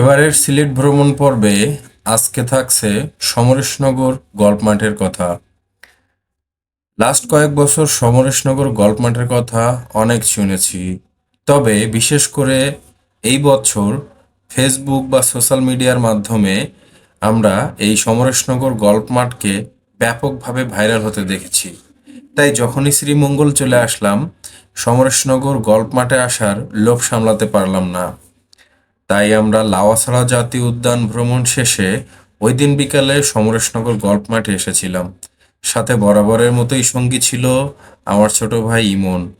এবারের সিলেট ভ্রমণ পর্বে আজকে থাকছে সমরেশনগর গল্প মাঠের কথা। লাস্ট কয়েক বছর সমরেশনগর গল্প মাঠের কথা অনেক শুনেছি। তবে বিশেষ করে এই বছর ফেসবুক বা সোশ্যাল মিডিয়ার মাধ্যমে আমরা এই সমরেশনগর গল্প মাঠকে ব্যাপকভাবে ভাইরাল হতে দেখেছি। তাই যখনই শ্রীমঙ্গল চলে আসলাম, সমরেশনগর গল্প মাঠে আসার লোভ সামলাতে পারলাম না। তাই আমরা লাওয়াছড়া জাতীয় উদ্যান ভ্রমণ শেষে ওই দিন বিকালে সমরেশনগর গল্প মাঠে এসেছিলাম। সাথে বরাবরের মতোই সঙ্গী ছিল আমার ছোট ভাই ইমন।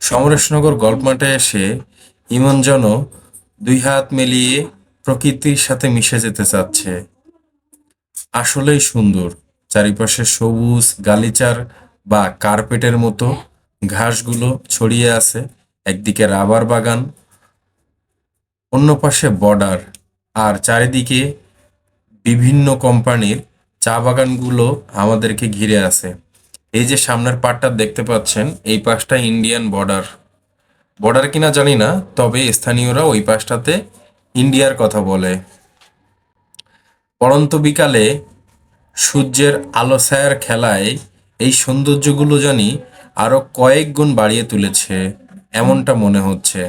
সমরেশনগর গল্প মাঠে এসে ইমন যেন দুই হাত মিলিয়ে প্রকৃতির সাথে মিশে যেতে চাচ্ছে। আসলেই সুন্দর। চারিপাশে সবুজ গালিচার বা কার্পেটের মতো ঘাসগুলো ছড়িয়ে আছে। একদিকে রাবার বাগান অন্য পাশে বর্ডার আর চারিদিকে বিভিন্ন কোম্পানির চা বাগানগুলো আমাদেরকে ঘিরে আছে। এই যে সামনের পাটটা দেখতে পাচ্ছেন, এই পাশটা ইন্ডিয়ান বর্ডার বর্ডার কিনা জানি না, তবে স্থানীয়রা ওই পাশটাতে ইন্ডিয়ার কথা বলে। পরন্ত বিকালে সূর্যের আলো ছায়ার খেলায় এই সৌন্দর্যগুলো জানি আরও কয়েক গুণ বাড়িয়ে তুলেছে, এমনটা মনে হচ্ছে।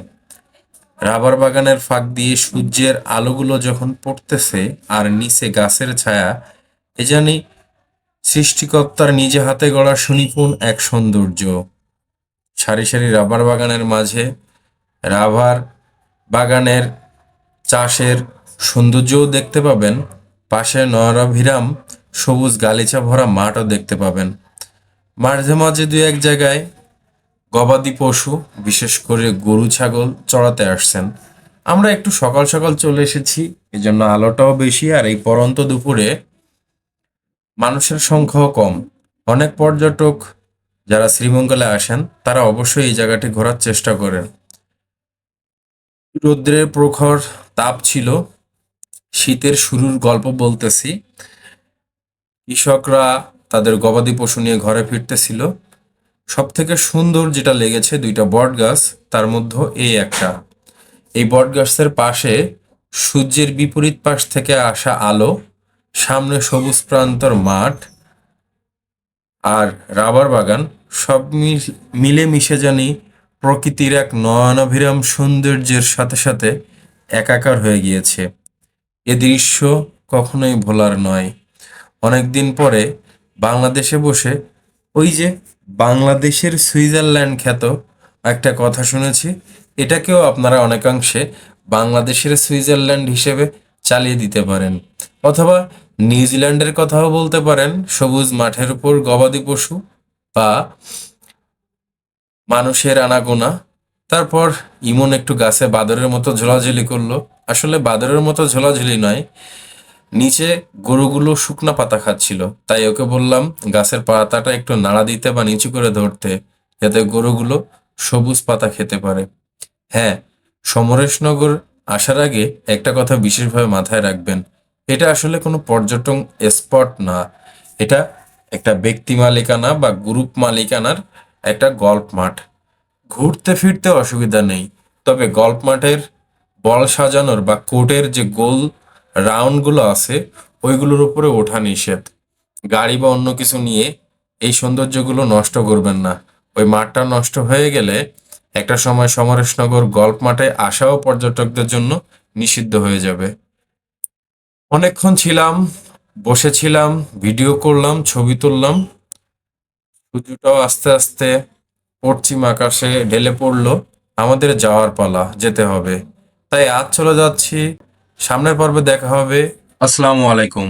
রাবার বাগানের ফাঁক দিয়ে সূর্যের আলোগুলো যখন পড়তেছে আর নিচে গাছের ছায়া, এ জানি সৃষ্টিকর্তার নিজে হাতে গড়া সুনিপুণ এক সৌন্দর্য। সারি সারি রাবার বাগানের মাঝে রাবার বাগানের চাষের সৌন্দর্যও দেখতে পাবেন। পাশে নয়রাভিরাম, সবুজ গালিচা ভরা মাঠও দেখতে পাবেন। মাঝে মাঝে দু এক জায়গায় গবাদি পশু, বিশেষ করে গরু, ছাগল চড়াতে আসছেন। আমরা একটু সকাল সকাল চলে এসেছি এই জন্য আলোটাও বেশি আর এই পরন্ত দুপুরে মানুষের সংখ্যাও কম। অনেক পর্যটক যারা শ্রীমঙ্গলে আসেন, তারা অবশ্যই এই জায়গাটি ঘোরার চেষ্টা করেন। রৌদ্রের প্রখর তাপ ছিল, শীতের শুরুর গল্প বলতেছি। কৃষকরা তাদের গবাদি পশু নিয়ে ঘরে ফিরতেছিল। সব থেকে সুন্দর যেটা লেগেছে দুইটা বট গাছ, তার মধ্যে এই একটা। এই বট গাছের পাশে সূর্যের বিপরীত পাশ থেকে আসা আলো, সামনে সবুজ প্রান্তর মাঠ আর রাবার বাগান, সব মিল- মিশে জানি প্রকৃতির এক নয়নাভিরাম সৌন্দর্যের সাথে সাথে একাকার হয়ে গিয়েছে। এ দৃশ্য কখনোই ভোলার নয়। অনেকদিন পরে বাংলাদেশে বসে ওই যে বাংলাদেশের সুইজারল্যান্ড খ্যাত একটা কথা শুনেছি। এটাকেও আপনারা অনেকাংশে বাংলাদেশের সুইজারল্যান্ড হিসেবে চালিয়ে দিতে পারেন। অথবা নিউজিল্যান্ডের কথাও বলতে পারেন, সবুজ মাঠের উপর গবাদি পশু বা মানুষের আনাগোনা। তারপর ইমন একটু গাছে বাদরের মতো ঝোলাঝুলি করল। আসলে বাদরের মতো ঝোলাঝুলি নয় নিচে গরুগুলো শুকনা পাতা খাচ্ছিল। তাই ওকে বললাম, গাছের পাতাটা একটু নাড়া দিতে বা নিচু করে ধরতে, যাতে গরুগুলো সবুজ পাতা খেতে পারে। হ্যাঁ সমরেশনগর আসার আগে একটা কথা বিশেষভাবে মাথায় রাখবেন। এটা আসলে কোনো পর্যটন স্পট না। এটা একটা ব্যক্তি মালিকানা বা গ্রুপ মালিকানার একটা গল্প মাঠ। ঘুরতে ফিরতে অসুবিধা নেই। তবে গল্প মাঠের বল সাজানোর বা কোর্টের যে গোল রাউন্ডগুলো আছে, ওইগুলোর উপরে ওঠা নিষেধ। গাড়ি বা অন্য কিছু নিয়ে এই সৌন্দর্যগুলো নষ্ট করবেন না। ওই মাঠটা নষ্ট হয়ে গেলে একটা সময় সমরেশনগর গল্প মাঠে আসাও পর্যটকদের জন্য নিষিদ্ধ হয়ে যাবে। অনেকক্ষণ ছিলাম, বসেছিলাম, ভিডিও করলাম, ছবি তুললাম। সূর্যটাও আস্তে আস্তে পশ্চিম আকাশে ঢেলে পড়ল। আমাদের যাওয়ার পালা, যেতে হবে। তাই আজ চলে যাচ্ছি সামনের পর্বে দেখা হবে। আসসালামু আলাইকুম।